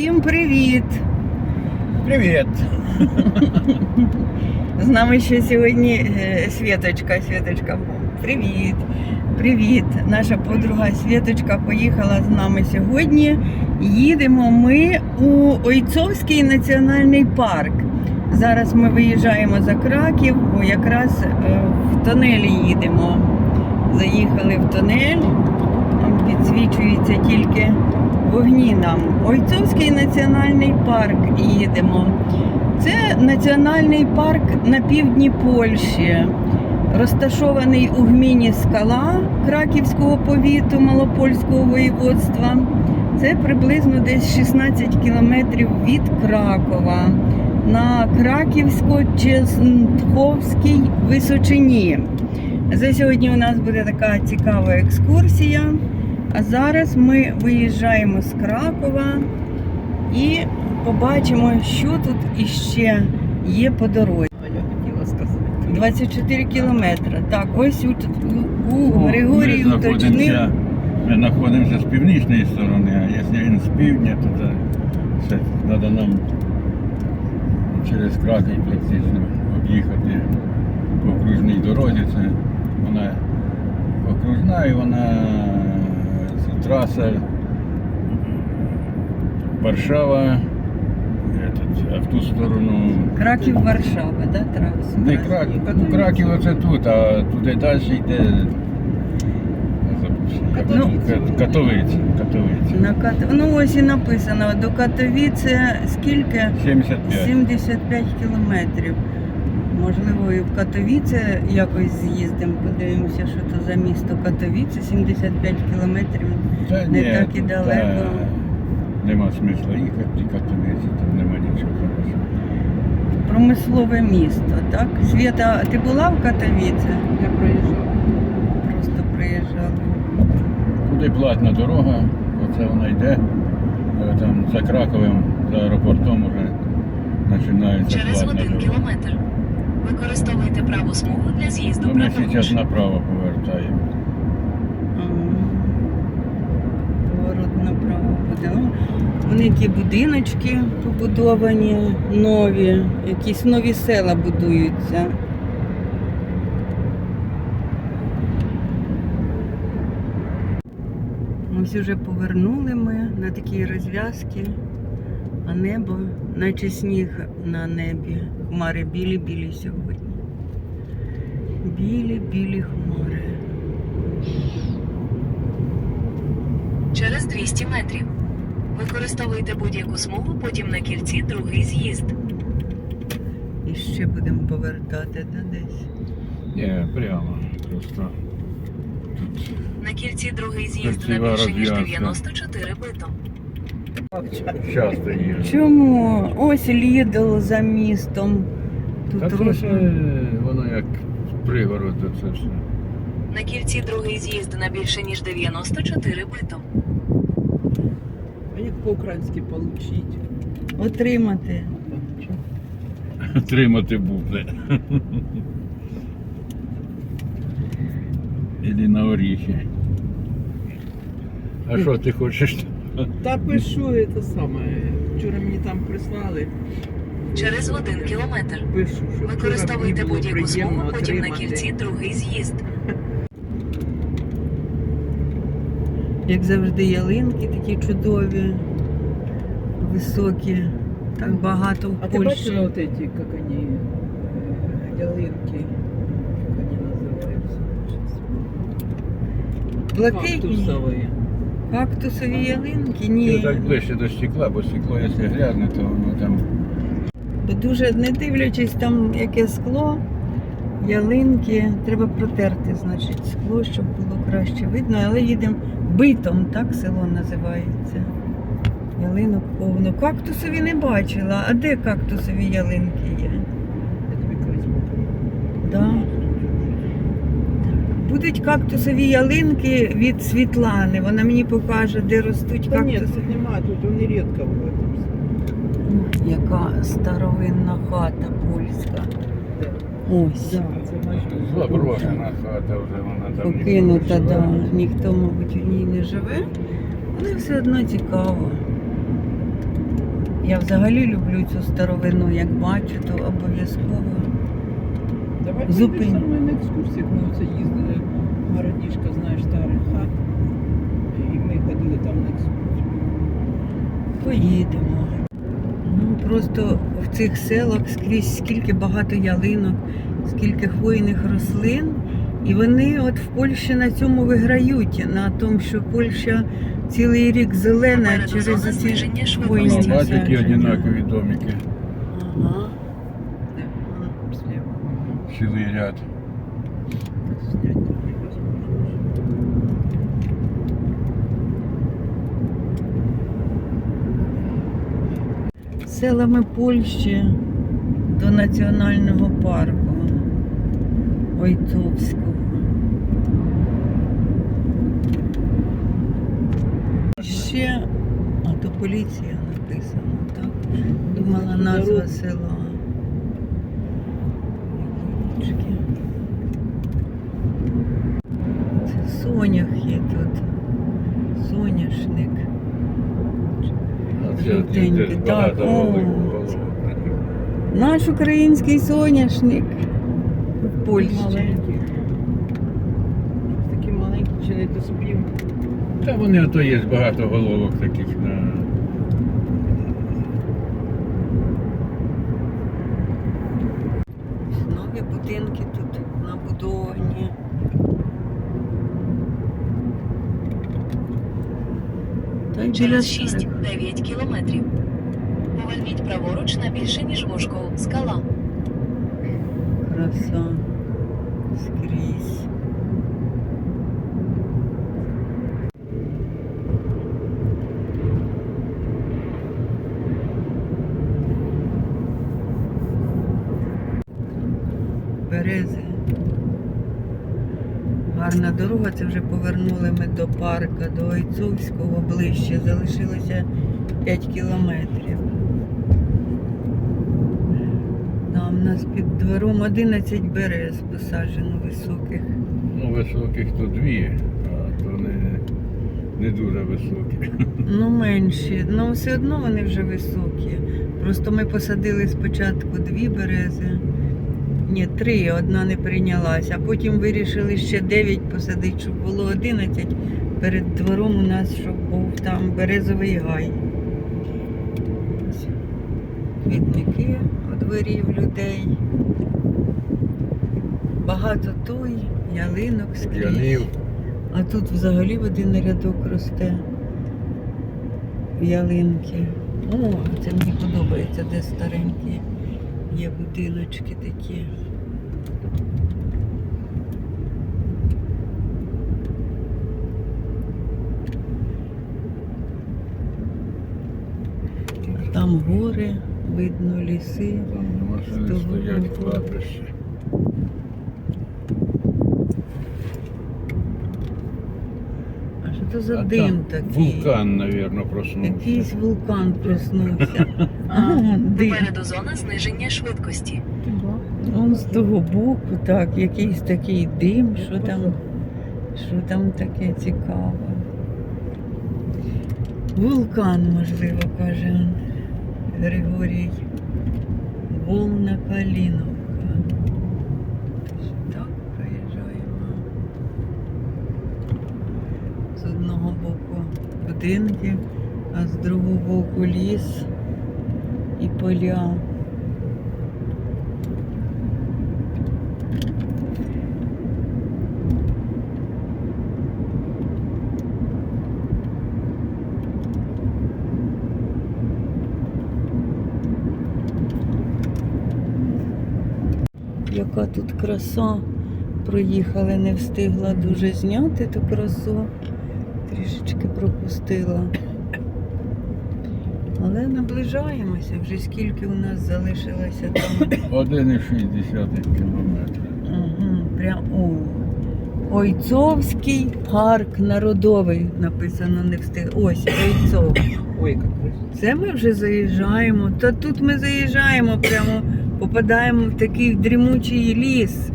Всім привіт! Привіт! З нами ще сьогодні е, Світочка. Світочка, привіт! Привіт! Наша подруга Світочка поїхала з нами сьогодні. Їдемо ми у Ойцовський національний парк. Зараз ми виїжджаємо за Краків, о, якраз е, в тонелі їдемо. Заїхали в тонель, там підсвічуються тільки вогні нам. Ойцовський національний парк їдемо. Це національний парк на півдні Польщі, розташований у гміні Скала Краківського повіту Малопольського воєводства. Це приблизно десь 16 кілометрів від Кракова на Краківсько-Чесntховській височині. За сьогодні у нас буде така цікава екскурсія. А зараз ми виїжджаємо з Кракова і побачимо, що тут іще є по дорозі. Я хотіла сказати. 24 кілометри. Так, ось у, у, у Григорій уточнив. ми знаходимося з північної сторони, а якщо він з півдня, то це, це треба нам через Краків практично об'їхати по окружній дорозі. Це вона окружна і вона це траса Варшава, этот, а в ту сторону. Краків Варшава, да, траса? Не Краків, ну, Краків оце тут, а туди далі йде. Кат- Катовиці. Катовиці. На Кат... Ну ось і написано, до Катовіце скільки? 75. 75 кілометрів. Можливо, і в Катовіце якось з'їздимо, подивимося, що то за місто Катовіце, 75 кілометрів. Та не ні, так і та далеко. Нема смисла їхати, ті Катовиці, там нема нічого хорошого. Промислове місто, так? Свята, ти була в Катовіце? Я проїжджала. Просто приїжджала. Туди платна дорога, оце вона йде. е, Там за Краковим, за аеропортом вже починається Через платна один дорога. кілометр. Використовуйте праву смугу для з'їзду То ми зараз направо повертаємо. Поворот направо буде. Ну, Вони які будиночки побудовані, нові, якісь нові села будуються. Ось вже повернули ми на такі розв'язки, а небо, наче сніг на небі. Хмари білі-білі сьогодні. Білі-білі хмари. Через 200 метрів. Використовуйте будь-яку смугу, потім на кільці другий з'їзд. І ще будемо повертати да, десь. Ні, прямо. Просто тут На кільці другий з'їзд на більше ніж 94 бито. Часто є. Чому? Ось Лідл за містом. Тут Та це ж воно як пригород, це все. На кільці другий з'їзд на більше ніж 94 бито. А як по-українськи получить? отримати. Тримати буде. Іди на оріхи. А що ти хочеш? Та пишу це саме. Вчора мені там прислали. Через один кілометр. Пишу, що вчора Використовуйте мені було будь-яку смугу, приємно потім на отримати. кільці другий з'їзд. Як завжди, ялинки такі чудові, високі. Так багато в А ти Польщі. бачила вот эти, как они, э, ялинки, как они называются? Блакитні. Кактусовые. Кактусові ялинки? Ні. так ближче до стекла, бо стекло, якщо грязне, то воно там. Бо дуже не дивлячись там яке скло, ялинки, треба протерти, значить, скло, щоб було краще видно, але їдемо битом, так село називається. Ялинок повно. Кактусові не бачила. А де кактусові ялинки є? Я тобі колись покажу. Да. Будуть кактусові ялинки від Світлани. Вона мені покаже, де ростуть Та ні, кактуси. тут немає, тут вони рідко бувають. Яка старовинна хата польська. Ось. Це. Заброшена хата вже вона там. Покинута, ніхто не да. живе. ніхто, мабуть, у ній не живе, але все одно цікаво. Я взагалі люблю цю старовину, як бачу, то обов'язково. Давай со мною на екскурсію, як ми оце їздили. Городішка, знаєш, старих хат. І ми ходили там на екскурсію. Поїдемо. Ну просто в цих селах скрізь скільки багато ялинок, скільки хвойних рослин. І вони от в Польщі на цьому виграють, на тому, що Польща цілий рік зелена через зона ці хвойні Ну, бачиш, які однакові домики. Ага. Цілий ряд. Селами Польщі до національного парку Ойцовського. Ще, а то поліція написано, так? Думала назва села. Ялиночки. Це соняхи тут. Соняшник. Жовтенький, так, о. Наш український соняшник в Польщі. Такі маленькі, чи не доспів. Та вони ото є багато головок таких на. Нові будинки тут Через старих. 6-9 кілометрів. Поверніть праворуч на більше, ніж вушко. Скала. Краса скрізь. Берези. Гарна дорога, це вже повернули ми до парка, до Ойцовського ближче. Залишилося 5 кілометрів. Там у нас під двором 11 берез посаджено високих. Ну, високих то дві, а то не, не дуже високі. Ну, менші, ну все одно вони вже високі. Просто ми посадили спочатку дві берези. Ні, три, одна не прийнялася, а потім вирішили ще 9 посадити, щоб було 11. Перед двором у нас, щоб був там березовий гай. Ось Квітники у дворі в людей. Багато той, ялинок скрізь. А тут взагалі в один рядок росте ялинки. О, це мені подобається, де старенькі є будиночки такі. Там гори, видно ліси. Там стоять кладбище. А що це за А дим там такий? Вулкан, мабуть, проснувся. Якийсь вулкан проснувся. Попереду зона зниження швидкості. Он з того боку, так, якийсь такий дим, що там, що там таке цікаве. Вулкан, можливо, каже Григорій. Волна Каліновка. Так, проїжджаємо. З одного боку будинки, а з другого боку ліс поля. Яка тут краса. Проїхали, не встигла дуже зняти ту красу. Трішечки пропустила. Але наближаємося, вже скільки у нас залишилося там. 1,6 кілометра. Угу, прям о. Ойцовський парк народовий написано не встиг. Ось Ойцов. Ой. Це ми вже заїжджаємо. Та тут ми заїжджаємо, прямо попадаємо в такий дрімучий ліс.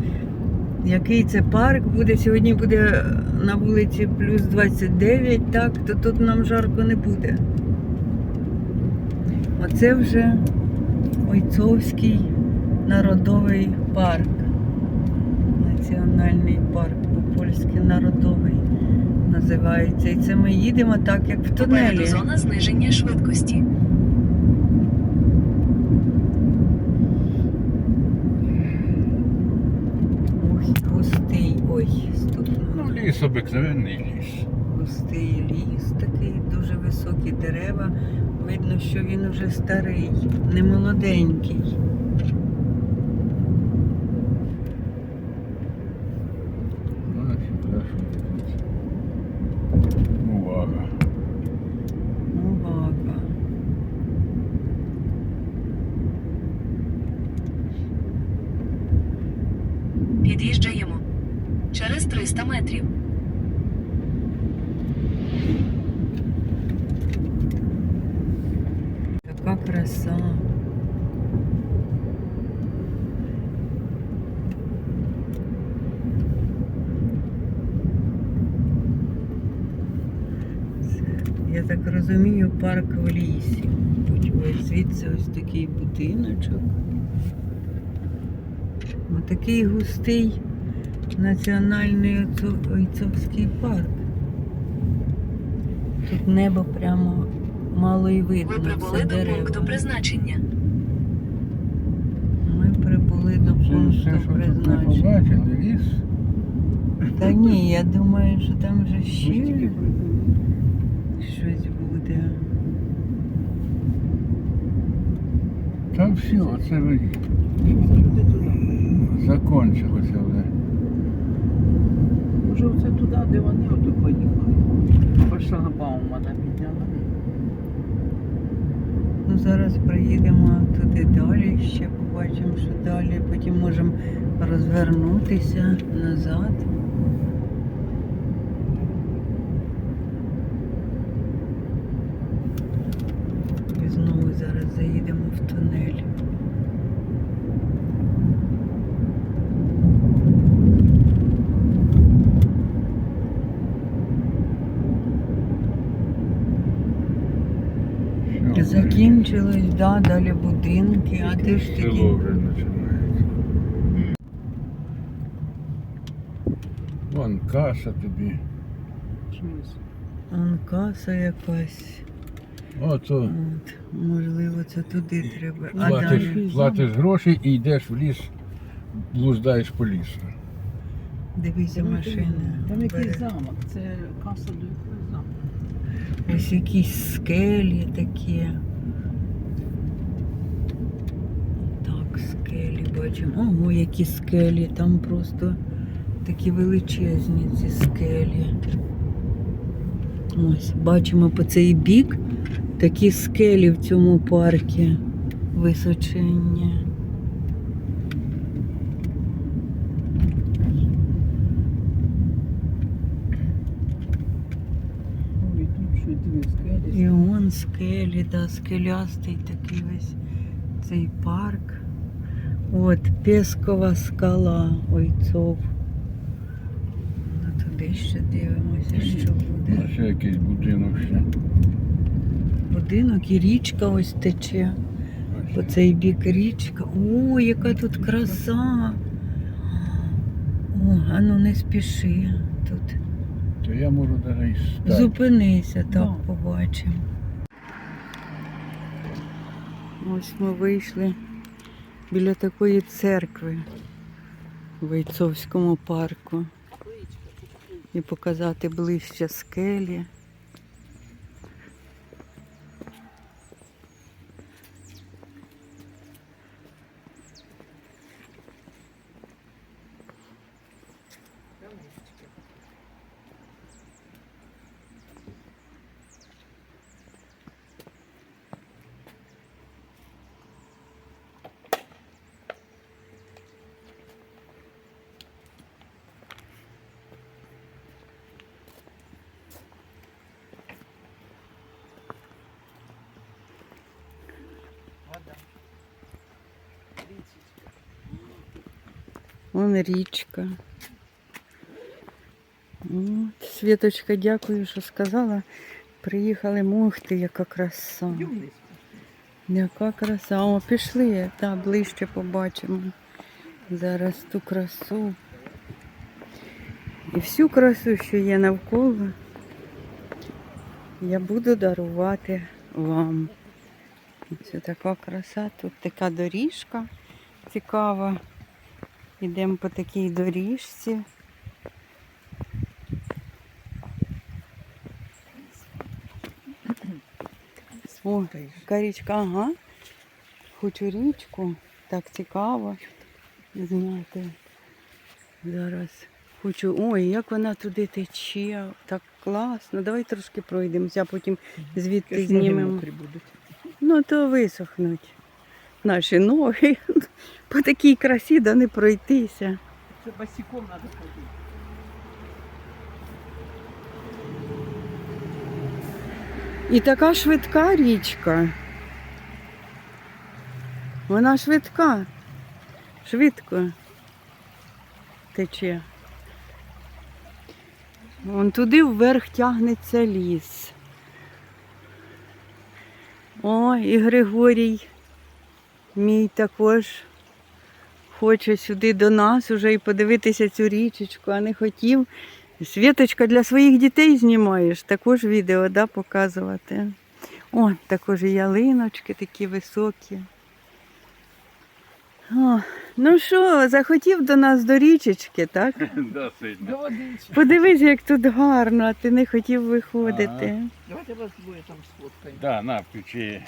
Який це парк буде? Сьогодні буде на вулиці плюс 29, так, то тут нам жарко не буде. Оце вже Ойцовський народовий парк. Національний парк по-польськи народовий називається. І це ми їдемо так, як в тунелі. Попереду зона зниження швидкості. Густий. Ой. Ну, ліс обикновенний ліс. Густий ліс такий, дуже високі дерева. Що він уже старий, не молоденький. Значить, хорошо. Увага. Увага. Під'їжджаємо. Через 300 метрів. Така краса. Це, я так розумію, парк в лісі. Ось звідси ось такий будиночок. Отакий густий національний Ойцовський парк. Тут небо прямо мало і видно. Ви прибули до дерева. пункту призначення. Ми прибули до Це пункту призначення. побачили, ліс. Та ні, я думаю, що там вже ще. Щось буде. Там все, оце ви закончилося вже. Може оце туди, де вони ото поїхали. По шлагбаумана підняли. Ну зараз приїдемо туди далі, ще побачимо, що далі. Потім можемо розвернутися назад. І знову зараз заїдемо в тунель. Все, Закінчилось, да, далі будинки, а ти ж Село вже починається. Вон каса тобі. Чомусь. Он каса якась. Ото От, можливо, це туди треба. А платиш, далі платиш гроші і йдеш в ліс, блуждаєш по лісу. дивися машини. Там якийсь замок. Це каса до якогось замку. Ось якісь скелі такі. Так, скелі бачимо. Ого, які скелі. Там просто такі величезні ці скелі. Ось, бачимо по цей бік такі скелі в цьому парку височенні. І он скелі, да, скелястий такий весь цей парк. От Пескова скала Ойцов. Ну, туди ще дивимося, що буде. А ще якийсь будинок ще. Будинок і річка ось тече. По цей бік річка. О, яка тут краса. О, а ну не спіши тут. То я можу навіть стати. Зупинися, так Да. побачимо. Ось ми вийшли біля такої церкви в Войцовському парку. І показати ближче скелі. Річка. От, Світочка, дякую, що сказала. Приїхали, мух ти, яка краса. Яка краса. О, пішли, та ближче побачимо. Зараз ту красу. І всю красу, що є навколо, я буду дарувати вам. Це така краса, тут така доріжка цікава. Йдемо по такій доріжці. О, яка річка, ага. Хочу річку. Так цікаво знати. Зараз хочу. Ой, як вона туди тече. Так класно. Давай трошки пройдемося, а потім звідти знімемо. Ну, то висохнуть наші ноги. По такій красі да не пройтися. Це босиком треба ходити. І така швидка річка. Вона швидка. Швидко тече. Вон туди вверх тягнеться ліс. О, і Григорій мій також хоче сюди до нас уже і подивитися цю річечку, а не хотів. Світочка для своїх дітей знімаєш, також відео да, показувати. О, також і ялиночки такі високі. О, ну що, захотів до нас до річечки, так? Да, сильно. До водички. Подивись, як тут гарно, а ти не хотів виходити. Давайте вас двоє там сфоткаємо. Да, на, включи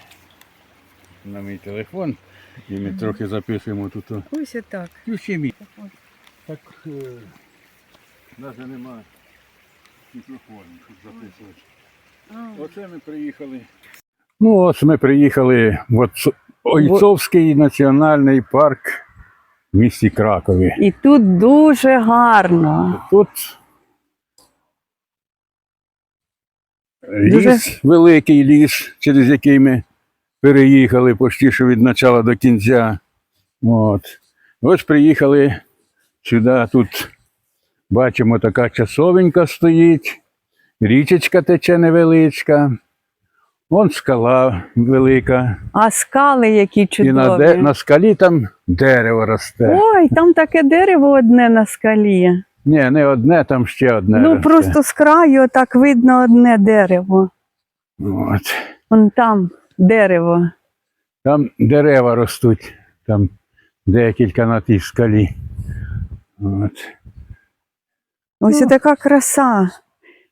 на мій телефон і ми трохи записуємо тут. Ось отак. Включи мій. Так е, навіть нема мікрофону, щоб записувати. Оце ми приїхали. Ну, ось ми приїхали в Ойцовський національний парк в місті Кракові. І тут дуже гарно. Тут ліс, Дуже- великий ліс, через який ми переїхали почти що від початку до кінця. От. Ось приїхали сюди, тут бачимо, така часовенька стоїть, річечка тече невеличка, вон скала велика. А скали які І чудові. на, де, на скалі там дерево росте. Ой, там таке дерево одне на скалі. Ні, не одне, там ще одне. ну росте. просто з краю так видно одне дерево. От. Вон там дерево. Там дерева ростуть, там декілька на тій скалі. От. Ось Ну. така краса.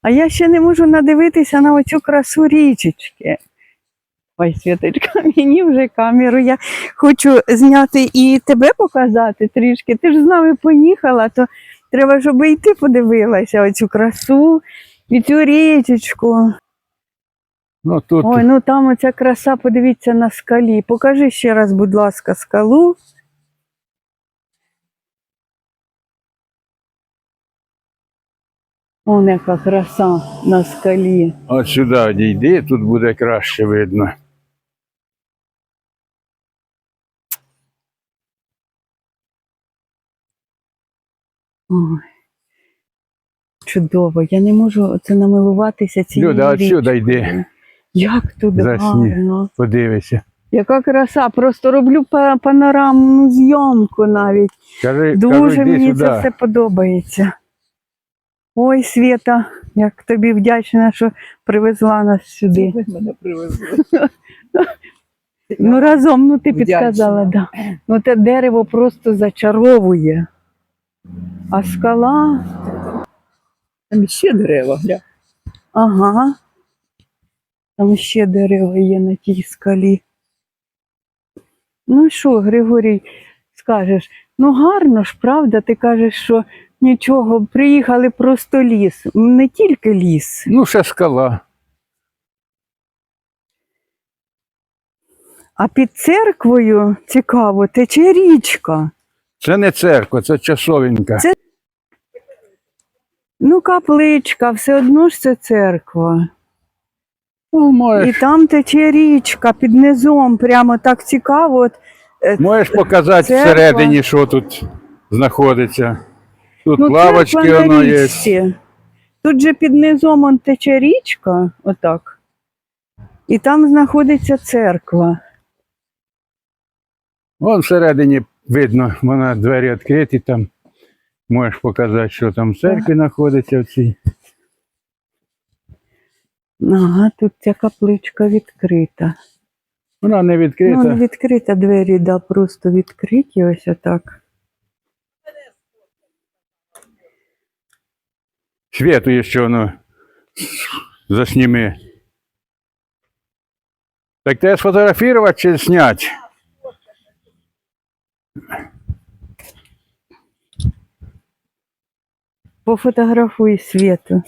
А я ще не можу надивитися на оцю красу річечки. Ой, Світочка, мені вже камеру. Я хочу зняти і тебе показати трішки. Ти ж з нами поїхала, то треба, щоб і ти подивилася оцю красу і цю річечку. Ну, тут Ой, ну там оця краса, подивіться на скалі. Покажи ще раз, будь ласка, скалу. Вон яка краса на скалі. от сюди дійди, тут буде краще видно. Ой. Чудово. Я не можу це намилуватися цією Люда, от сюди йди, Як тут Засні. гарно. подивися. Яка краса. Просто роблю панорамну зйомку навіть. Кажи, Дуже кажу, мені сюди. це все подобається. Ой, Свята, як тобі вдячна, що привезла нас сюди. Ви мене привезли. Ну разом, ну ти Вдячна. підказала, да. Ну те дерево просто зачаровує. А скала, Там ще дерева, гля. ага. Там ще дерева є на тій скалі. Ну що, Григорій, скажеш? Ну гарно ж, правда? Ти кажеш, що нічого, приїхали просто ліс. Не тільки ліс. Ну, ще скала. А під церквою цікаво, тече річка. Це не церква, це часовенька. Це- Ну, капличка, все одно ж це церква. Ну, І там тече річка під низом, прямо так цікаво. От, е, можеш показати церква. всередині, що тут знаходиться. Тут ну, лавочки церква на воно є. річці. Тут же під низом он тече річка, отак. І там знаходиться церква. Вон всередині видно, вона двері відкриті там. Можеш показати, що там в церкві знаходиться в цій. Ага, тут ця капличка відкрита. Вона не відкрита. Ну, не відкрита двері, да, просто відкриті ось отак. Світує, що воно засніми. Так тебе сфотографувати чи зняти? Пофотографуй світу.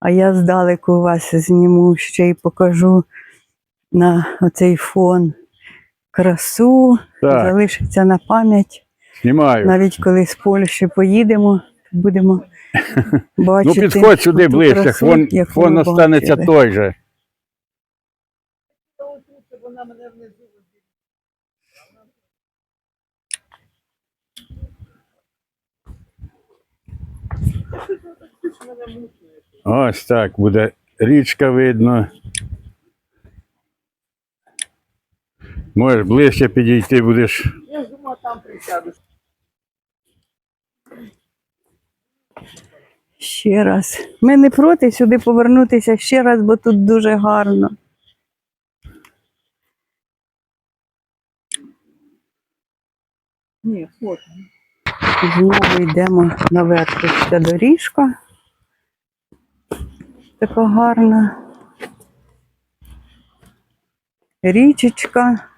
А я здалеку вас зніму ще й покажу на оцей фон красу. Так, Залишиться на пам'ять. знімаю. Навіть коли з Польщі поїдемо, будемо бачити. Ну підходь сюди ближче, красу, фон, фон останеться бачили. той же. Ось так буде річка видно. Можеш ближче підійти, будеш. Я ж думаю, там присяду. Ще раз. Ми не проти сюди повернутися ще раз, бо тут дуже гарно. Ні, фото. Знову йдемо наверх. Ця доріжка. Така гарна. Річечка.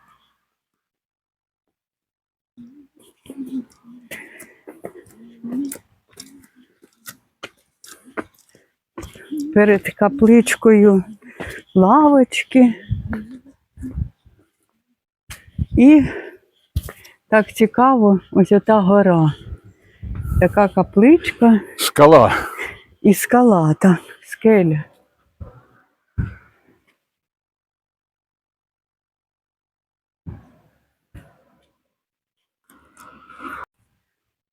Перед капличкою лавочки. І так цікаво, ось ота гора. Така капличка Скала. і скала, так, скеля.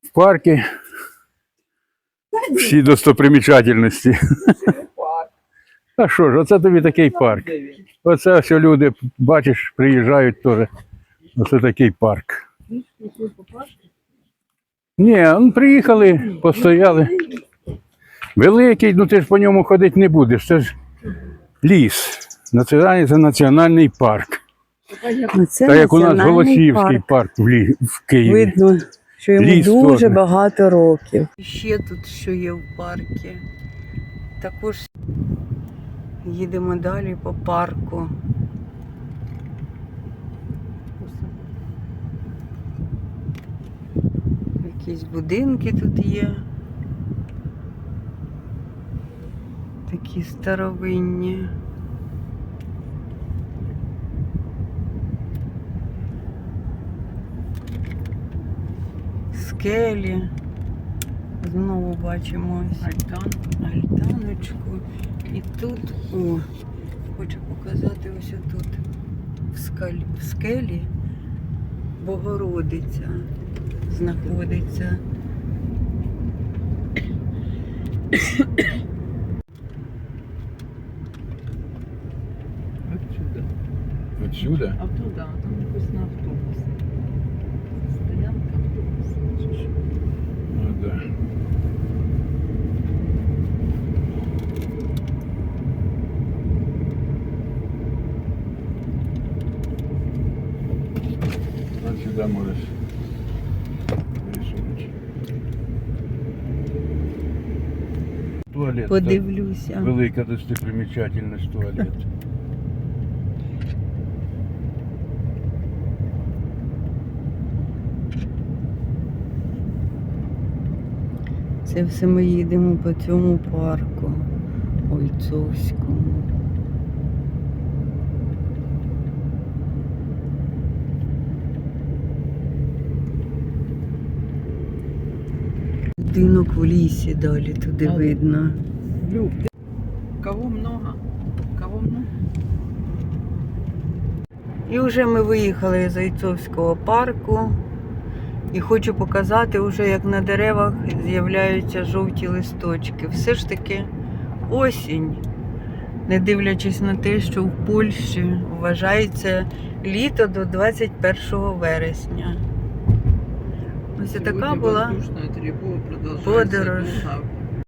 В паркі. Всі достопримічательності. А що ж, оце тобі такий парк. Оце все люди, бачиш, приїжджають теж. Оце такий парк. Ні, ну, приїхали, постояли. Великий, ну ти ж по ньому ходити не будеш. Це ж ліс. Національний це національний парк. Оце Так як у нас Голосіївський парк. парк, в, Лі... в Києві. Видно, що йому Ліс дуже теж. багато років. Ще тут що є в парку. Також їдемо далі по парку. Якісь будинки тут є. Такі старовинні. Скелі. Знову бачимо Альтан. альтаночку. І тут, о, хочу показати ось тут в, в скелі Богородиця знаходиться. Отсюда? А то да, там написано автобус. Стоянка автобуса. чи що? Ну, да. Отсюда можеш. висунути. Туалет. Подивлюся. так, Велика достопримічательність туалет. Це все ми їдемо по цьому парку Ольцовському. Будинок в лісі далі туди А, видно. Люб, кого много? Кого много? І вже ми виїхали з Ойцовського парку. І хочу показати, вже як на деревах з'являються жовті листочки. Все ж таки осінь. не дивлячись на те, що в Польщі вважається літо до 21 вересня. Ось така була подорож.